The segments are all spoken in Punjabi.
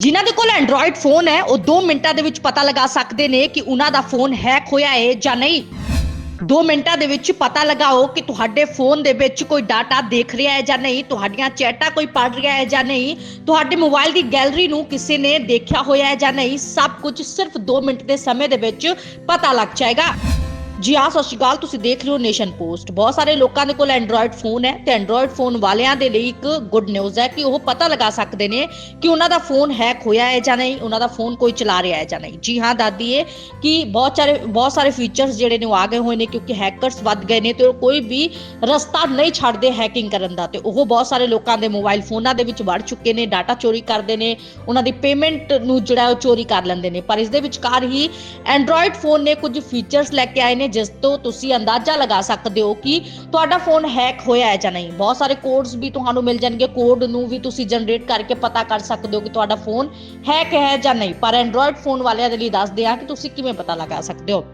ਜਿਨ੍ਹਾਂ ਦੇ ਕੋਲ ਐਂਡਰੋਇਡ ਫੋਨ ਹੈ, ਉਹ 2 ਮਿੰਟਾਂ ਦੇ ਵਿੱਚ ਪਤਾ ਲਗਾ ਸਕਦੇ ਨੇ ਕਿ ਉਹਨਾਂ ਦਾ ਫੋਨ ਹੈਕ ਹੋਇਆ ਹੈ ਜਾਂ ਨਹੀਂ। 2 ਮਿੰਟਾਂ ਦੇ ਵਿੱਚ ਪਤਾ ਲਗਾਓ ਕਿ ਤੁਹਾਡੇ ਫੋਨ ਦੇ ਵਿੱਚ ਕੋਈ ਡਾਟਾ ਦੇਖ ਰਿਹਾ ਹੈ ਜਾਂ ਨਹੀਂ, ਤੁਹਾਡੀਆਂ ਚੈਟਾਂ ਕੋਈ ਪੜ ਰਿਹਾ ਹੈ ਜਾਂ ਨਹੀਂ, ਤੁਹਾਡੇ ਮੋਬਾਈਲ ਦੀ ਗੈਲਰੀ ਨੂੰ ਕਿਸੇ ਨੇ ਦੇਖਿਆ ਹੋਇਆ ਹੈ ਜਾਂ ਨਹੀਂ, ਸਭ ਕੁਝ ਸਿਰਫ 2 ਮਿੰਟ ਦੇ ਸਮੇਂ ਦੇ ਵਿੱਚ ਪਤਾ ਲੱਗ ਜਾਏਗਾ। ਜੀ ਹਾਂ, ਸਤਿ ਸ਼੍ਰੀ ਅਕਾਲ, ਤੁਸੀਂ ਦੇਖ ਰਹੇ ਹੋ ਨੇਸ਼ਨ ਪੋਸਟ। ਬਹੁਤ ਸਾਰੇ ਲੋਕਾਂ ਦੇ ਕੋਲ ਐਂਡਰੋਇਡ ਫੋਨ ਹੈ ਤੇ ਐਂਡਰੋਇਡ ਫੋਨ ਵਾਲਿਆਂ ਦੇ ਲਈ ਇੱਕ ਗੁੱਡ ਨਿਊਜ਼ ਹੈ ਕਿ ਉਹ ਪਤਾ ਲਗਾ ਸਕਦੇ ਨੇ ਕਿ ਉਹਨਾਂ ਦਾ ਫੋਨ ਹੈਕ ਹੋਇਆ ਹੈ ਜਾਂ ਨਹੀਂ, ਉਹਨਾਂ ਦਾ ਫੋਨ ਕੋਈ ਚਲਾ ਰਿਹਾ ਹੈ ਜਾਂ ਨਹੀਂ। ਜੀ ਹਾਂ, ਦਾਦੀ ਹੈ ਕਿ ਬਹੁਤ ਸਾਰੇ ਬਹੁਤ ਸਾਰੇ ਫੀਚਰਸ ਜਿਹੜੇ ਨੇ ਉਹ ਆ ਗਏ ਹੋਏ ਨੇ ਕਿਉਂਕਿ ਹੈਕਰਸ ਵੱਧ ਗਏ ਨੇ ਤੇ ਉਹ ਕੋਈ ਵੀ ਰਸਤਾ ਨਹੀਂ ਛੱਡਦੇ ਹੈਕਿੰਗ ਕਰਨ ਦਾ ਤੇ ਉਹ ਬਹੁਤ ਸਾਰੇ ਲੋਕਾਂ ਦੇ ਮੋਬਾਈਲ ਫੋਨਾਂ ਦੇ ਵਿੱਚ ਵੜ ਚੁੱਕੇ ਨੇ ਡਾਟਾ ਚੋਰੀ ਕਰਦੇ ਨੇ, ਉਹਨਾਂ ਦੀ ਪੇਮੈਂਟ ਨੂੰ ਜਿਹੜਾ ਉਹ ਚੋਰੀ ਕਰ ਲੈਂਦੇ ਨੇ। ਪਰ ਇਸ ਦੇ ਵਿਚਕਾਰ ਹੀ ਐਂਡਰੋਇਡ ਫੋਨ ਨੇ ਕੁਝ ਫੀਚਰਸ ਲੈ ਕੇ ਆਏ ਨੇ ਜਿਸ ਤੋਂ ਤੁਸੀਂ ਅੰਦਾਜ਼ਾ ਲਗਾ ਸਕਦੇ ਹੋ ਕਿ ਤੁਹਾਡਾ ਫੋਨ ਹੈਕ ਹੋਇਆ ਹੈ ਜਾਂ ਨਹੀਂ। ਬਹੁਤ ਸਾਰੇ ਕੋਡਸ ਵੀ ਤੁਹਾਨੂੰ ਮਿਲ ਜਾਣਗੇ। ਕੋਡ ਨੂੰ ਵੀ ਤੁਸੀਂ ਜਨਰੇਟ ਕਰਕੇ ਪਤਾ ਕਰ ਸਕਦੇ ਹੋ ਕਿ ਤੁਹਾਡਾ ਫੋਨ ਹੈਕ ਹੈ ਜਾਂ ਨਹੀਂ। ਪਰ ਐਂਡਰੋਇਡ ਫੋਨ ਵਾਲਿਆਂ ਦੇ ਲਈ ਦੱਸਦੇ ਹਾਂ ਕਿ ਤੁਸੀਂ ਕਿਵੇਂ ਪਤਾ ਲਗਾ ਸਕਦੇ ਹੋ।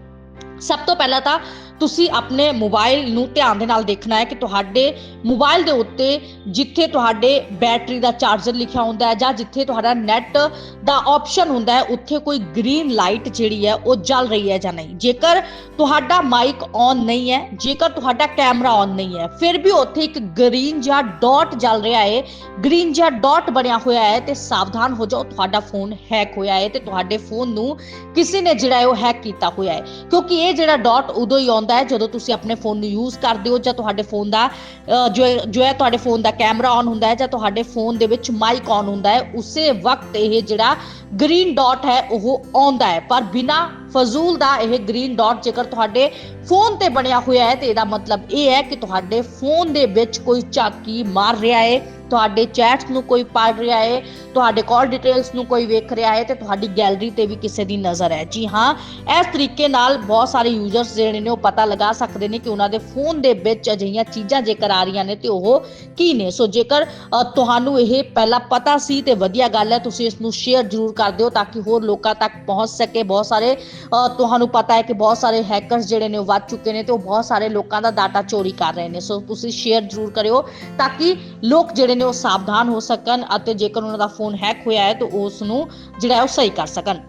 ਸਭ ਤੋਂ ਪਹਿਲਾਂ ਤਾਂ ਤੁਸੀਂ ਆਪਣੇ ਮੋਬਾਈਲ ਨੂੰ ਧਿਆਨ ਦੇ ਨਾਲ ਦੇਖਣਾ ਹੈ ਕਿ ਤੁਹਾਡੇ ਮੋਬਾਈਲ ਦੇ ਉੱਤੇ ਜਿੱਥੇ ਤੁਹਾਡੇ ਬੈਟਰੀ ਦਾ ਚਾਰਜਰ ਲਿਖਿਆ ਹੁੰਦਾ ਹੈ ਜਾਂ ਜਿੱਥੇ ਤੁਹਾਡਾ ਨੈਟ ਦਾ ਆਪਸ਼ਨ ਹੁੰਦਾ ਹੈ, ਉੱਥੇ ਕੋਈ ਗ੍ਰੀਨ ਲਾਈਟ ਜਿਹੜੀ ਹੈ ਉਹ ਜਲ ਰਹੀ ਹੈ ਜਾਂ ਨਹੀਂ। ਜੇਕਰ ਤੁਹਾਡਾ ਮਾਈਕ ਔਨ ਨਹੀਂ ਹੈ, ਜੇਕਰ ਤੁਹਾਡਾ ਕੈਮਰਾ ਔਨ ਨਹੀਂ ਹੈ, ਫਿਰ ਵੀ ਉੱਥੇ ਇੱਕ ਗ੍ਰੀਨ ਜਿਹਾ ਡਾਟ ਜਲ ਰਿਹਾ ਹੈ, ਗ੍ਰੀਨ ਜਿਹਾ ਡਾਟ ਬਣਿਆ ਹੋਇਆ ਹੈ ਤੇ ਸਾਵਧਾਨ ਹੋ ਜਾਓ, ਤੁਹਾਡਾ ਫੋਨ ਹੈਕ ਹੋਇਆ ਹੈ ਤੇ ਤੁਹਾਡੇ ਫੋਨ ਨੂੰ ਕਿਸੇ ਨੇ ਜਿਹੜਾ ਹੈ ਉਹ ਹੈਕ ਕੀਤਾ ਹੋਇਆ ਹੈ। ਕਿਉਂਕਿ ਇਹ ਜਿਹੜਾ ਡਾਟ ਉਦੋਂ ਹੀ ਆਉਂਦਾ ਹੈ ਜਦੋਂ ਤੁਸੀਂ ਆਪਣੇ ਫੋਨ ਨੂੰ ਯੂਜ਼ ਕਰਦੇ ਹੋ ਜਾਂ ਤੁਹਾਡੇ ਫੋਨ ਦਾ ਜੋ ਜੋ ਹੈ ਤੁਹਾਡੇ ਫੋਨ ਦਾ ਕੈਮਰਾ ਔਨ ਹੁੰਦਾ ਹੈ ਜਾਂ ਤੁਹਾਡੇ ਫੋਨ ਦੇ ਵਿੱਚ ਮਾਈਕ ਔਨ ਹੁੰਦਾ ਹੈ, ਉਸੇ ਵਕਤ ਇਹ ਜਿਹੜਾ ਗ੍ਰੀਨ ਡਾਟ ਹੈ ਉਹ ਆਉਂਦਾ ਹੈ। ਪਰ ਬਿਨਾ ਫਜ਼ੂਲ ਦਾ ਇਹ ਗ੍ਰੀਨ ਡਾਟ ਜੇਕਰ ਤੁਹਾਡੇ ਫੋਨ ਤੇ ਬਣਿਆ ਹੋਇਆ ਹੈ ਤੇ ਇਹਦਾ ਮਤਲਬ ਇਹ ਹੈ ਕਿ ਤੁਹਾਡੇ ਫੋਨ ਦੇ ਵਿੱਚ ਕੋਈ ਝਾਕੀ ਮਾਰ ਰਿਹਾ ਹੈ। ਤੁਹਾਡੇ ਚੈਟਸ ਨੂੰ ਕੋਈ ਪੜ੍ਹ ਰਿਹਾ ਹੈ, ਤੁਹਾਡੇ ਕਾਲ ਡਿਟੇਲਸ ਨੂੰ ਕੋਈ ਵੇਖ ਰਿਹਾ ਹੈ ਤੇ ਤੁਹਾਡੀ ਗੈਲਰੀ ਤੇ ਵੀ ਕਿਸੇ ਦੀ ਨਜ਼ਰ ਹੈ। ਜੀ ਹਾਂ, ਇਸ ਤਰੀਕੇ ਨਾਲ ਬਹੁਤ ਸਾਰੇ ਯੂਜ਼ਰਸ ਜਿਹੜੇ ਨੇ ਉਹ ਪਤਾ ਲਗਾ ਸਕਦੇ ਨੇ ਕਿ ਉਹਨਾਂ ਦੇ ਫੋਨ ਦੇ ਵਿੱਚ ਅਜਿਹੀਆਂ ਚੀਜ਼ਾਂ ਜੇਕਰ ਆ ਰਹੀਆਂ ਨੇ ਤੇ ਉਹ ਕੀ ਨੇ। ਸੋ ਜੇਕਰ ਤੁਹਾਨੂੰ ਇਹ ਪਹਿਲਾਂ ਪਤਾ ਸੀ ਤੇ ਵਧੀਆ ਗੱਲ ਹੈ, ਤੁਸੀਂ ਇਸ ਨੂੰ ਸ਼ੇਅਰ ਜ਼ਰੂਰ ਕਰ ਦਿਓ ਤਾਂ ਕਿ ਹੋਰ ਲੋਕਾਂ ਤੱਕ ਪਹੁੰਚ ਸਕੇ। ਬਹੁਤ ਸਾਰੇ ਤੁਹਾਨੂੰ ਪਤਾ ਹੈ ਕਿ ਬਹੁਤ ਸਾਰੇ ਹੈਕਰਸ ਜਿਹੜੇ ਨੇ ਉਹ ਵੱਧ ਚੁੱਕੇ ਨੇ ਤੇ ਉਹ ਬਹੁਤ ਸਾਰੇ ਲੋਕਾਂ ਦਾ ਡਾਟਾ ਚੋਰੀ ਕਰ ਰਹੇ ਨੇ। ਸੋ ਤੁਸੀਂ ਸ਼ੇਅਰ ਜ਼ਰੂਰ ਕਰਿਓ ਤਾਂ ਕਿ ਲੋਕ ਜਿਹੜੇ ਨੇ ਉਹ ਸਾਵਧਾਨ ਹੋ ਸਕਣ ਅਤੇ ਜੇਕਰ ਉਹਨਾਂ ਦਾ ਫੋਨ ਹੈਕ ਹੋਇਆ ਹੈ ਤਾਂ ਉਸ ਨੂੰ ਜਿਹੜਾ ਉਹ ਸਹੀ ਕਰ ਸਕਣ।